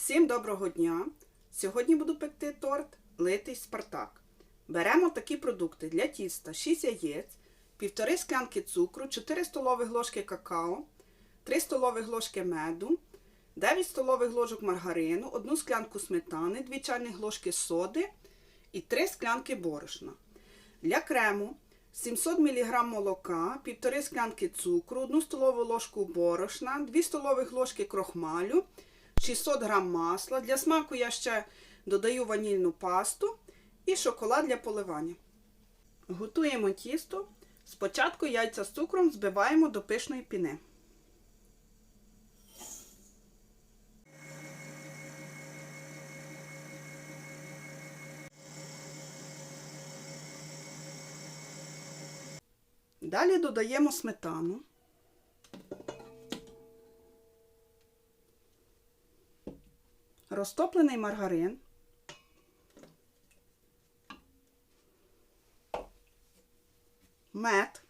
Всім доброго дня! Сьогодні буду пекти торт литий Спартак. Беремо такі продукти для тіста: 6 яєць, 1,5 склянки цукру, 4 столових ложки какао, 3 столових ложки меду, 9 столових ложок маргарину, 1 склянку сметани, 2 чайних ложки соди і 3 склянки борошна. Для крему 700 мг молока, 1,5 склянки цукру, 1 столову ложку борошна, 2 столових ложки крохмалю, 600 г масла. Для смаку я ще додаю ванільну пасту і шоколад для поливання. Готуємо тісто. Спочатку яйця з цукром збиваємо до пишної піни. Далі додаємо сметану. Розтоплений маргарин. Мед.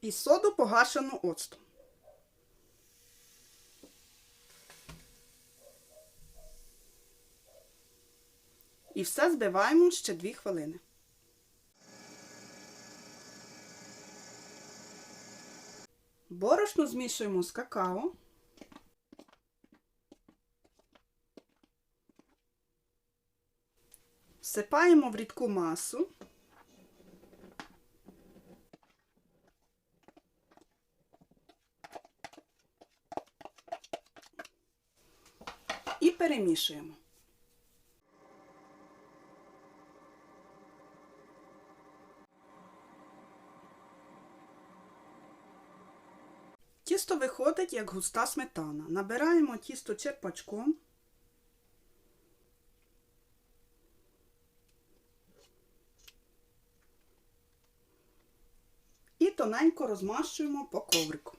І соду погашену оцтом. І все збиваємо ще 2 хвилини. Борошно змішуємо з какао. Всипаємо в рідку масу. І перемішуємо. Тісто виходить як густа сметана. Набираємо тісто черпачком. І тоненько розмащуємо по коврику.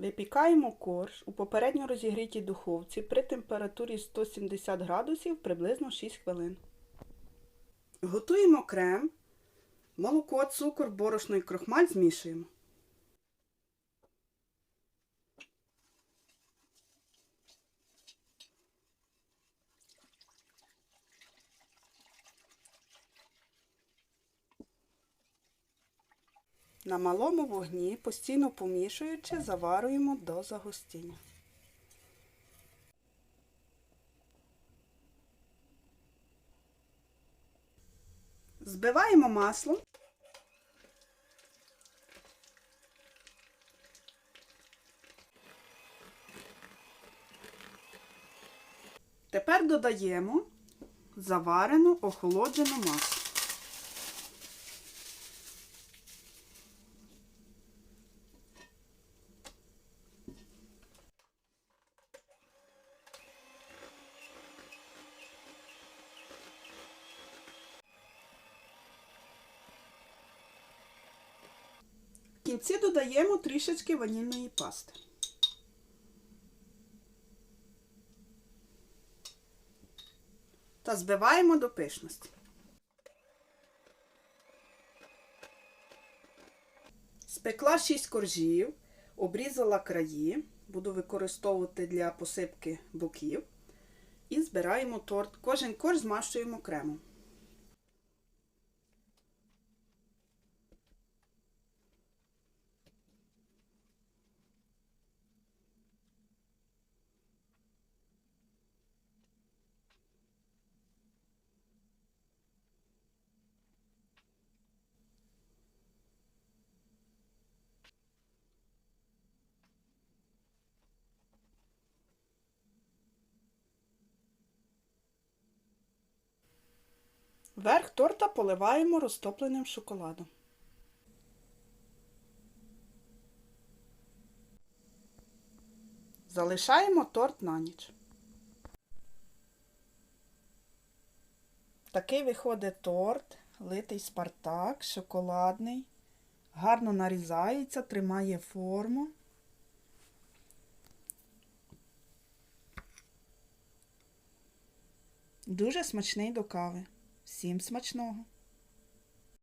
Випікаємо корж у попередньо розігрітій духовці при температурі 170 градусів приблизно 6 хвилин. Готуємо крем, молоко, цукор, борошно і крохмаль змішуємо. На малому вогні, постійно помішуючи, заварюємо до загустіння. Збиваємо масло. Тепер додаємо заварену охолоджену масу. Кінці додаємо трішечки ванільної пасти. Та збиваємо до пишності. Спекла 6 коржів, обрізала краї, буду використовувати для посипки боків. І збираємо торт. Кожен корж змащуємо кремом. Верх торта поливаємо розтопленим шоколадом. Залишаємо торт на ніч. Такий виходить торт, литий Спартак, шоколадний. Гарно нарізається, тримає форму. Дуже смачний до кави. Всім смачного!